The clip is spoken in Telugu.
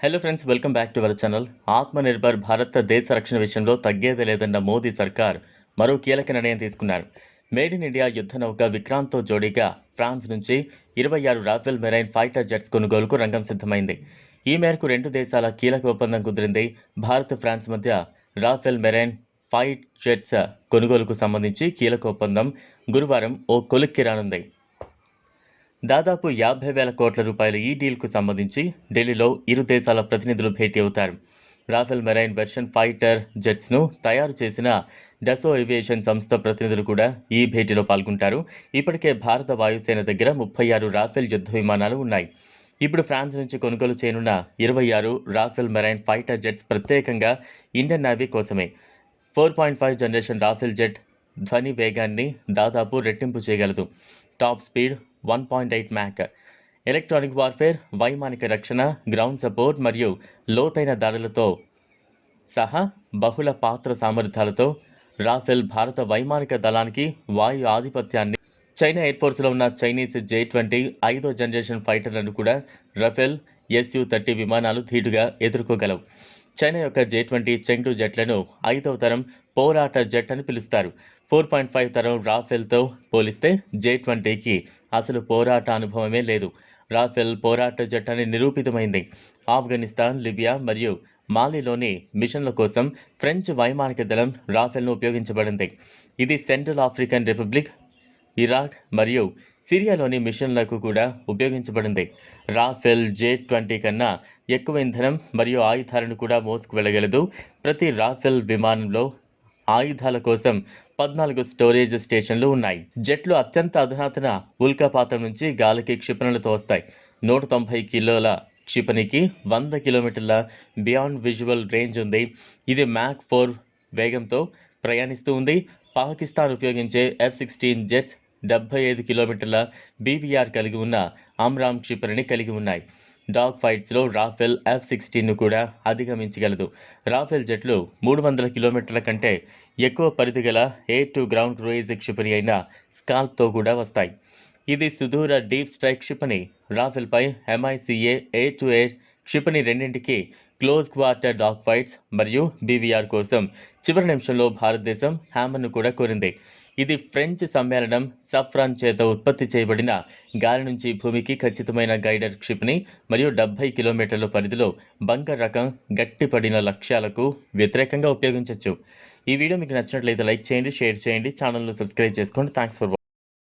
Hello friends welcome back to our channel Atmanirbhar Bharat దేశ రక్షణ విషయంలో తగ్గేదే లేదన్న మోదీ సర్కార్ మరో కీలక నిర్ణయం తీసుకున్నారు. మేడ్ ఇన్ ఇండియా యుద్ధ నౌక విక్రాంత్తో జోడీగా ఫ్రాన్స్ నుంచి ఇరవై ఆరు రాఫెల్ మెరైన్ ఫైటర్ జెట్స్ కొనుగోలుకు రంగం సిద్ధమైంది. ఈ మేరకు రెండు దేశాల కీలక ఒప్పందం కుదిరింది. భారత్ ఫ్రాన్స్ మధ్య రాఫెల్ మెరైన్ ఫైట్ జెట్స్ కొనుగోలుకు సంబంధించి కీలక ఒప్పందం గురువారం ఓ కొలిక్కి రానుంది. దాదాపు యాభై వేల కోట్ల రూపాయల ఈ డీల్కు సంబంధించి ఢిల్లీలో ఇరు దేశాల ప్రతినిధులు భేటీ అవుతారు. రాఫెల్ మెరైన్ వెర్షన్ ఫైటర్ జెట్స్ను తయారు చేసిన డసో ఏవియేషన్ సంస్థ ప్రతినిధులు కూడా ఈ భేటీలో పాల్గొంటారు. ఇప్పటికే భారత వాయుసేన దగ్గర ముప్పై ఆరు రాఫెల్ యుద్ధ విమానాలు ఉన్నాయి. ఇప్పుడు ఫ్రాన్స్ నుంచి కొనుగోలు చేయనున్న ఇరవై ఆరు రాఫెల్ మెరైన్ ఫైటర్ జెట్స్ ప్రత్యేకంగా ఇండియన్ నేవీ కోసమే. Four point five generation Rafale jet ధ్వని వేగాన్ని దాదాపు రెట్టింపు చేయగలదు. Top speed one point eight Mach. Electronic warfare వైమానిక రక్షణ గ్రౌండ్ సపోర్ట్ మరియు లోతైన దాడులతో సహా బహుళ పాత్ర సామర్థ్యాలతో రాఫెల్ భారత వైమానిక దళానికి వాయు ఆధిపత్యాన్ని చైనా ఎయిర్ ఫోర్స్లో ఉన్న చైనీస్ జే ట్వంటీ ఐదో జనరేషన్ ఫైటర్లను కూడా రఫెల్ ఎస్యు థర్టీ విమానాలు ధీటుగా ఎదుర్కోగలవు. చైనా యొక్క జే ట్వంటీ చెంగ్టు జెట్లను ఐదవ తరం పోరాట జెట్ అని పిలుస్తారు. ఫోర్ పాయింట్ ఫైవ్ తరం రాఫెల్తో పోలిస్తే జే ట్వంటీకి అసలు పోరాట అనుభవమే లేదు. రాఫెల్ పోరాట జట్టని నిరూపితమైంది. ఆఫ్ఘనిస్తాన్ లిబియా మరియు మాలిలోని మిషన్ల కోసం ఫ్రెంచ్ వైమానిక దళం రాఫెల్ను ఉపయోగించబడింది. ఇది సెంట్రల్ ఆఫ్రికన్ రిపబ్లిక్ ఇరాక్ మరియు సిరియాలోని మిషన్లకు కూడా ఉపయోగించబడింది. రాఫెల్ జే ట్వంటీ కన్నా ఎక్కువ ఇంధనం మరియు ఆయుధాలను కూడా మోసుకు వెళ్ళగలదు ప్రతి రాఫెల్ విమానంలో ఆయుధాల కోసం పద్నాలుగు స్టోరేజ్ స్టేషన్లు ఉన్నాయి. జెట్లు అత్యంత అధునాతన ఉల్కాపాతం నుంచి గాలికి క్షిపణులతో వస్తాయి. నూట తొంభై కిలోల క్షిపణికి వంద కిలోమీటర్ల బియాండ్ విజువల్ రేంజ్ ఉంది. ఇది మ్యాక్ ఫోర్ వేగంతో ప్రయాణిస్తూ ఉంది. పాకిస్తాన్ ఉపయోగించే ఎఫ్ సిక్స్టీన్ జెట్స్ డెబ్బై ఐదు కిలోమీటర్ల బీవీఆర్ కలిగి ఉన్న అమ్రామ్ క్షిపణిని కలిగి ఉన్నాయి. డాగ్ ఫైట్స్లో రాఫెల్ ఎఫ్ సిక్స్టీన్ను కూడా అధిగమించగలదు. రాఫెల్ జెట్లు మూడు వందల కిలోమీటర్ల కంటే ఎక్కువ పరిధి గల ఎయిర్ టు గ్రౌండ్ క్రూయిజ్ క్షిపణి అయిన స్కాల్ప్తో కూడా వస్తాయి. ఇది సుదూర డీప్ స్ట్రైక్ క్షిపణి. రాఫెల్పై ఎంఐసిఏ ఎయిర్ టు ఎయిర్ క్షిపణి రెండింటికి క్లోజ్ క్వార్టర్ డాగ్ ఫైట్స్ మరియు బీవీఆర్ కోసం చివరి నిమిషంలో భారతదేశం హ్యామర్ను కూడా కోరింది. ఇది ఫ్రెంచ్ సమ్మేళనం సఫ్రాన్ చేత ఉత్పత్తి చేయబడిన గాలి నుంచి భూమికి ఖచ్చితమైన గైడర్ క్షిప్ని మరియు డెబ్బై కిలోమీటర్ల పరిధిలో బంకర్ రకం గట్టిపడిన లక్ష్యాలకు వ్యతిరేకంగా ఉపయోగించవచ్చు ఈ వీడియో మీకు నచ్చినట్లయితే లైక్ చేయండి షేర్ చేయండి ఛానల్ను సబ్స్క్రైబ్ చేసుకోండి. Thanks for